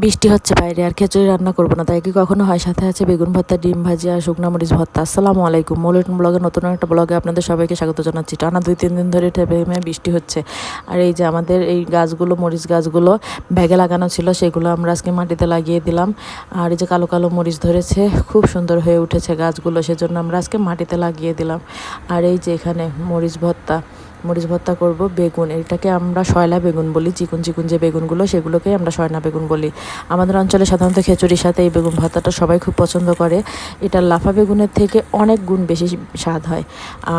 বৃষ্টি হচ্ছে বাইরে, আর খিচুড়ি রান্না করব না। তাই কি কখনো হয়? সাথে আছে বেগুন ভর্তা, ডিম ভাজি আর শুকনা মরিচ ভর্তা। আসসালামু আলাইকুম। মৌলিন ব্লগে নতুন একটা ব্লগে আপনাদের সবাইকে স্বাগত জানাচ্ছি। টানা দুই, তিন দিন ধরে ঠেপে বৃষ্টি হচ্ছে। আর এই যে আমাদের এই গাছগুলো, মরিচ গাছগুলো ব্যাগে লাগানো ছিল, সেগুলো আমরা আজকে মাটিতে লাগিয়ে দিলাম। আর এই যে কালো কালো মরিচ ধরেছে, খুব সুন্দর হয়ে উঠেছে গাছগুলো, সেজন্য আমরা আজকে মাটিতে লাগিয়ে দিলাম। আর এই যে এখানে মরিচ ভর্তা মরিচ ভর্তা করব, বেগুন। এটাকে আমরা শয়লা বেগুন বলি, চিকুন চিকুন যে বেগুনগুলো, সেগুলোকে আমরা শয়না বেগুন বলি। আমাদের অঞ্চলে সাধারণত খিচুড়ির সাথে এই বেগুন ভর্তাটা সবাই খুব পছন্দ করে। এটা লাফা বেগুনের থেকে অনেক গুণ বেশি স্বাদ হয়।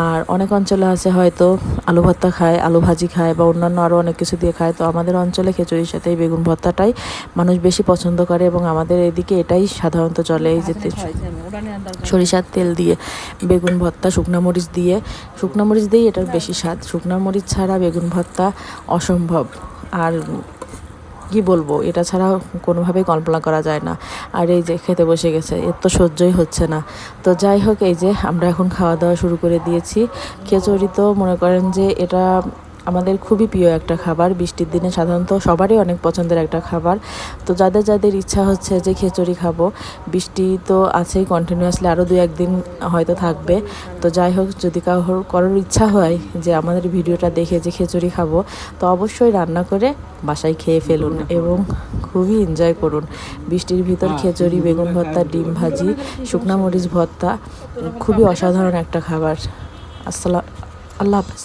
আর অনেক অঞ্চলে আছে হয়তো আলু ভর্তা খায়, আলু ভাজি খায় বা অন্যান্য আরও অনেক কিছু দিয়ে খায়। তো আমাদের অঞ্চলে খিচুড়ির সাথে এই বেগুন ভর্তাটাই মানুষ বেশি পছন্দ করে এবং আমাদের এদিকে এটাই সাধারণত চলে এই যে সরিষার তেল দিয়ে বেগুন ভর্তা, শুকনো মরিচ দিয়ে। শুকনো মরিচ দিয়েই এটার বেশি স্বাদ। শুকনো মরিচ ছাড়া বেগুন ভর্তা অসম্ভব। আর কি বলব, এটা ছাড়া কোনোভাবেই কল্পনা করা যায় না। আর এই যে খেতে বসে গেছে, এর তো সহ্যই হচ্ছে না। তো যাই হোক, এই যে আমরা এখন খাওয়া দাওয়া শুরু করে দিয়েছি। খেচড়ি তো মনে করেন যে এটা আমাদের খুবই প্রিয় একটা খাবার। বৃষ্টির দিনে সাধারণত সবারই অনেক পছন্দের একটা খাবার। তো যাদের যাদের ইচ্ছা হচ্ছে যে খিচুড়ি খাব বৃষ্টি তো আছেই কন্টিনিউয়াসলি আরও দু একদিন হয়তো থাকবে। তো যাই হোক যদি কারোর করার ইচ্ছা হয় যে আমাদের ভিডিওটা দেখে যে খিচুড়ি খাব তো অবশ্যই রান্না করে বাসায় খেয়ে ফেলুন এবং খুবই এনজয় করুন। বৃষ্টির ভিতর খিচুড়ি বেগুন ভর্তা ডিম ভাজি শুকনা মরিচ ভর্তা খুবই অসাধারণ একটা খাবার। আসসালাম আল্লাহ হাফেজ।